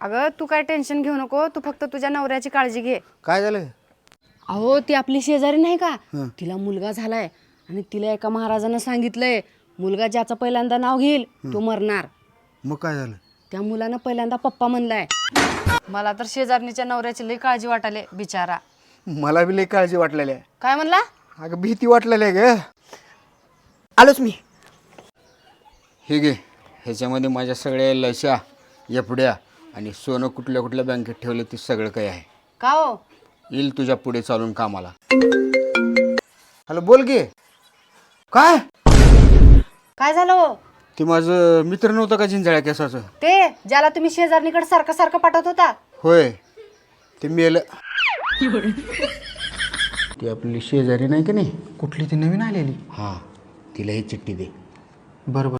अगं तू काय टेन्शन घेऊ नको. तू फक्त तुझ्या नवऱ्याची काळजी घे. काय झालं अहो ती आपली शेजारी नाही का? तिला मुलगा झालाय आणि तिला एका महाराजानं सांगितलंय मुलगा ज्याचं पहिल्यांदा नाव घेईल तो मरणार. मग काय झालं? त्या मुलानं पहिल्यांदा पप्पा म्हणलाय. मला तर शेजारणीच्या नवऱ्याची लई काळजी वाटाले बिचारा. मला बी लई काळजी वाटलेली आहे. काय म्हणला? अगं भीती वाटलेली आहे ग. आलोच मी. हे घे ह्याच्यामध्ये माझ्या सगळ्या लशा एफड्या आणि सोनं कुठल्या कुठल्या बँकेत ठेवलं ते सगळं काही आहे. का हो? येईल तुझ्या पुढे चालून कामाला. हॅलो बोल गे काय? काय झालं हो? ते माझं मित्र नव्हतं का जिंजाळ्या केसाचं? ते ज्याला तुम्ही शेजारणीकडे सारखं सारखं पाठवत होता? होय. ते मेलं. ती आपली शेजारी नाही का नाही? कुठली ती नवीन आलेली? हां तिला ही चिठ्ठी दे. बरोबर